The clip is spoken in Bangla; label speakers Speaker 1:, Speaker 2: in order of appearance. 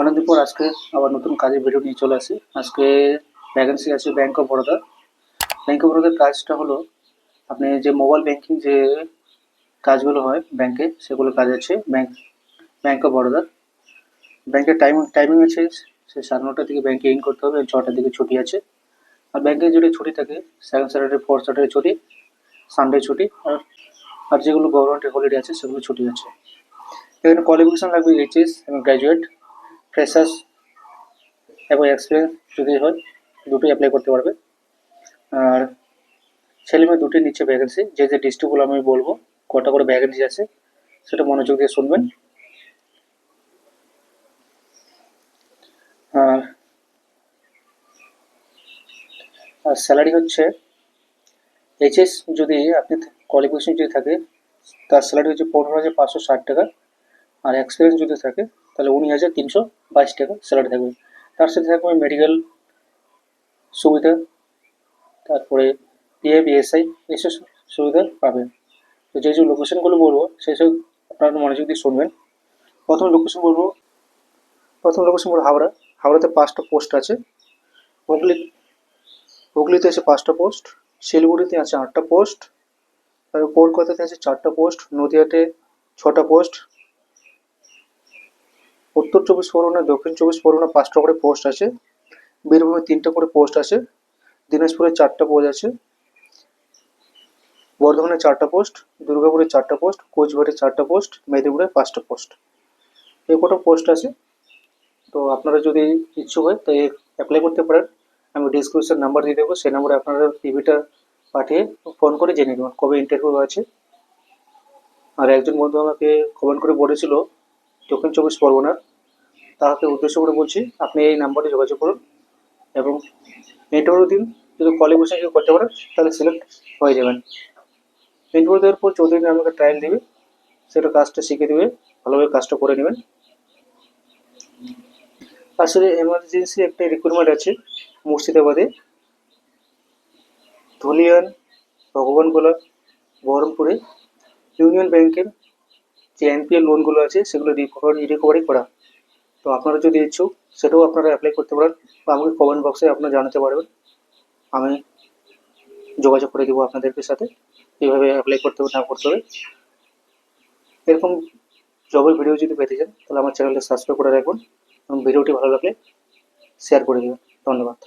Speaker 1: অনেকদিন পর আজকে আবার নতুন কাজের ভিডিও নিয়ে চলে আসি। আজকে ভ্যাকেন্সি আছে bank of Baroda bank of বরোদার কাজটা হলো, আপনি যে মোবাইল ব্যাংকিং যে কাজগুলো হয় ব্যাংকে সেগুলো কাজ আছে ব্যাংক ব্যাঙ্ক অফ বরোদা ব্যাংকের টাইম টাইমিং আছে, সে সাড়ে নটা থেকে ব্যাংকে ইন করতে হবে ছটার দিকে ছুটি আছে। আর ব্যাংকে যদি ছুটি থাকে সেকেন্ড স্যাটারডে ফোর্থ স্যাটারডে ছুটি সানডে ছুটি, আর আর যেগুলো গভর্নমেন্টের হলিডে আছে, সেগুলো ছুটি আছে। এখানে কোয়ালিফিকেশন লাগবে এইচএস এবং গ্র্যাজুয়েট ফ্রেশার্স এবং এক্সপিরিয়েন্স যদি হয়, দুটোই অ্যাপ্লাই করতে পারবে। আর ছেলে মেয়ে দুটোই নিচ্ছে ভ্যাকেন্সি যে যে ডিস্ট্রিক্টগুলো আমি বলব, কটা করে ভ্যাকেন্সি আছে, সেটা মনোযোগ দিয়ে শুনবেন। আর আর স্যালারি হচ্ছে এইচএস যদি আপনি কোয়ালিফিকেশন যদি থাকে, তার স্যালারি হচ্ছে পনেরো হাজার পাঁচশো ষাট টাকা। আর এক্সপিরিয়েন্স যদি থাকে, তাহলে উনিশ হাজার তিনশো বাইশ টাকা স্যালারি থাকবে। তার সাথে থাকবে মেডিকেল সুবিধা, তারপরে পিএ বিএসআই এসব সুবিধা পাবেন। তো যে যে লোকেশনগুলো বলব, সেই সব আপনার মনোযোগ দিয়ে শুনবেন। প্রথম লোকেশন বলব, প্রথম লোকেশন বলব হাওড়া। হাওড়াতে পাঁচটা পোস্ট আছে। হুগলি, হুগলিতে আছে পাঁচটা পোস্ট শিলিগুড়িতে আছে আটটা পোস্ট তারপর কলকাতাতে আছে চারটা পোস্ট নদিয়াতে ছটা পোস্ট উত্তর চব্বিশ পরগনা, দক্ষিণ চব্বিশ পরগনা পাঁচটা করে পোস্ট আছে। বীরভূমে তিনটা করে পোস্ট আছে। দিনাজপুরে চারটা পোস্ট আছে। বর্ধমানে চারটা পোস্ট দুর্গাপুরে চারটা পোস্ট কোচবিহারে চারটা পোস্ট মেদিনীপুরে পাঁচটা পোস্ট এই কটা পোস্ট আছে। তো আপনারা যদি ইচ্ছুক হয়, তাই অ্যাপ্লাই করতে পারেন। আমি ডিসক্রিপশন নাম্বার দিয়ে দেবো। সেই নাম্বারে আপনারা টিভিটা পাঠিয়ে ফোন করে জেনে নেবেন কবে ইন্টারভিউ আছে। আর একজন বন্ধু আমাকে কমেন্ট করে বলেছিল দক্ষিণ চব্বিশ পরগনার তাকে উদ্দেশ্য করে বলছি, আপনি এই নাম্বারে যোগাযোগ করুন এবং ইন্টারভিউ দিন যদি কলে বসে কেউ করতে পারেন, তাহলে সিলেক্ট হয়ে যাবেন। ইন্টারভিউ দেওয়ার পর চৌধুরী আমাকে ট্রায়াল দেবে, সেটা কাজটা শিখে দেবে, ভালোভাবে কাজটা করে নেবেন। আসলে এমার্জেন্সি একটা রিক্রুটমেন্ট আছে মুর্শিদাবাদে। ধুলিয়ান, ভগবানগোলা, বহরমপুরে, ইউনিয়ন ব্যাংকের যে এনপিএল লোনগুলো আছে, সেগুলো রিকভারি রিকভারি করা। তো আপনারা যদি ইচ্ছুক, সেটাও আপনারা অ্যাপ্লাই করতে পারেন বা আমাকে কমেন্ট বক্সে আপনারা জানাতে পারবেন। আমি যোগাযোগ করে দেবো আপনাদেরকে সাথে, কীভাবে অ্যাপ্লাই করতে হবে, না করতে হবে। এরকম জবের ভিডিও যদি পেতে চান, তাহলে আমার চ্যানেলটা সাবস্ক্রাইব করে রাখুন এবং ভিডিওটি ভালো লাগলে শেয়ার করে দেবেন। ধন্যবাদ।